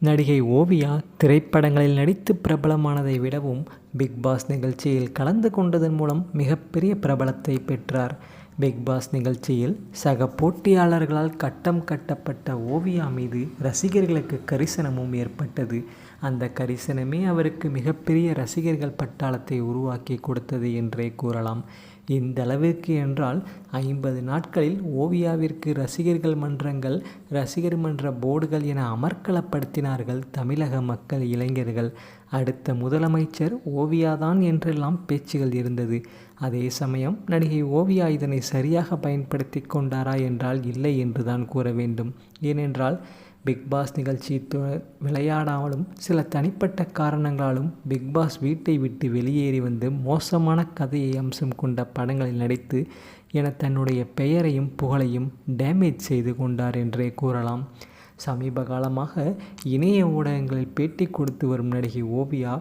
நடிகை ஓவியா திரைப்படங்களில் நடித்து பிரபலமானதை விடவும் பிக் பாஸ் நிகழ்ச்சியில் கலந்து கொண்டதன் மூலம் மிகப்பெரிய பிரபலத்தை பெற்றார். பிக் பாஸ் நிகழ்ச்சியில் சக போட்டியாளர்களால் கட்டம் கட்டப்பட்ட ஓவியா மீது ரசிகர்களுக்கு கரிசனமும் ஏற்பட்டது. அந்த கரிசனமே அவருக்கு மிகப்பெரிய ரசிகர்கள் பட்டாளத்தை உருவாக்கி கொடுத்தது என்றே கூறலாம். இந்த அளவிற்கு என்றால் ஐம்பது நாட்களில் ஓவியாவிற்கு ரசிகர்கள் மன்றங்கள் ரசிகர் மன்ற போர்டுகள் என அமர்க்களப்படுத்தினார்கள் தமிழக மக்கள் இளைஞர்கள். அடுத்த முதலமைச்சர் ஓவியாதான் என்றெல்லாம் பேச்சுகள் இருந்தது. அதே சமயம் நடிகை ஓவியா இதனை சரியாக பயன்படுத்தி கொண்டாரா என்றால் இல்லை என்றுதான் கூற வேண்டும். ஏனென்றால் பிக்பாஸ் நிகழ்ச்சி விளையாடாமலும் சில தனிப்பட்ட காரணங்களாலும் பிக்பாஸ் வீட்டை விட்டு வெளியேறி வந்து மோசமான கதையை அம்சம் கொண்ட படங்களில் நடித்து என தன்னுடைய பெயரையும் புகழையும் டேமேஜ் செய்து கொண்டார் என்றே கூறலாம். சமீப காலமாக இணைய ஊடகங்களில் பேட்டி கொடுத்து வரும் நடிகை ஓவியா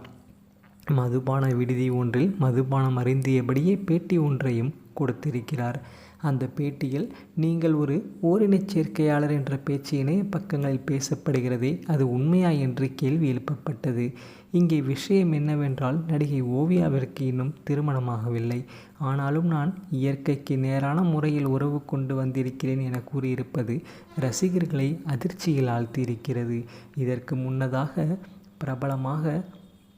மதுபான விடுதி ஒன்றில் மதுபானம் அருந்தியபடியே பேட்டி ஒன்றையும் கொடுத்திருக்கிறார். அந்த பேட்டியில் நீங்கள் ஒரு ஓரினச் சேர்க்கையாளர் என்ற பேச்சு இணைய பக்கங்களில் பேசப்படுகிறதே அது உண்மையா? என்று கேள்வி எழுப்பப்பட்டது. இங்கே விஷயம் என்னவென்றால் நடிகை ஓவியாவிற்கு இன்னும் திருமணமாகவில்லை. ஆனாலும் நான் இயற்கைக்கு நேரான முறையில் உறவு கொண்டு வந்திருக்கிறேன் என கூறியிருப்பது ரசிகர்களை அதிர்ச்சியில் ஆழ்த்தியிருக்கிறது. இதற்கு முன்னதாக பிரபலமாக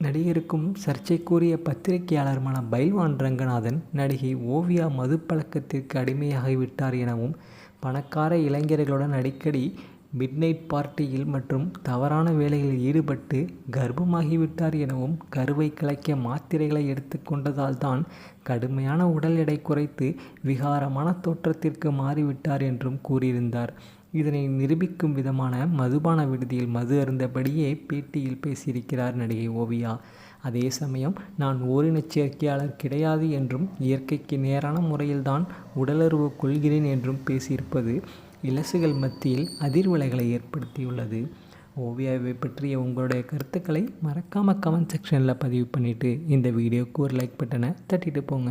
நடிகருக்கும் சர்ச்சைக்குரிய பத்திரிகையாளருமான பைல்வான் ரங்கநாதன் நடிகை ஓவியா மது பழக்கத்திற்கு அடிமையாகிவிட்டார் எனவும் பணக்கார இளைஞர்களுடன் அடிக்கடி மிட்நைட் பார்ட்டியில் மற்றும் தவறான வேலைகளில் ஈடுபட்டு கர்ப்பமாகிவிட்டார் எனவும் கருவை கலைக்க மாத்திரைகளை எடுத்துக்கொண்டதால் தான் கடுமையான உடல் எடை குறைத்து விகாரமான தோற்றத்திற்கு மாறிவிட்டார் என்றும் கூறியிருந்தார். இதனை நிரூபிக்கும் விதமான மதுபான விடுதியில் மது அருந்தபடியே பேட்டியில் பேசியிருக்கிறார் நடிகை ஓவியா. அதே சமயம் நான் ஓரினச் சேர்க்கையாளர் கிடையாது என்றும் இயற்கைக்கு நேரான முறையில்தான் உடலுறவு கொள்கிறேன் என்றும் பேசியிருப்பது இலசுகள் மத்தியில் அதிர்வலைகளை ஏற்படுத்தியுள்ளது. ஓவியாவை பற்றிய உங்களுடைய கருத்துக்களை மறக்காமல் கமெண்ட் செக்ஷனில் பதிவு பண்ணிவிட்டு இந்த வீடியோக்கு ஒரு லைக் பட்டனை தட்டிட்டு போங்க.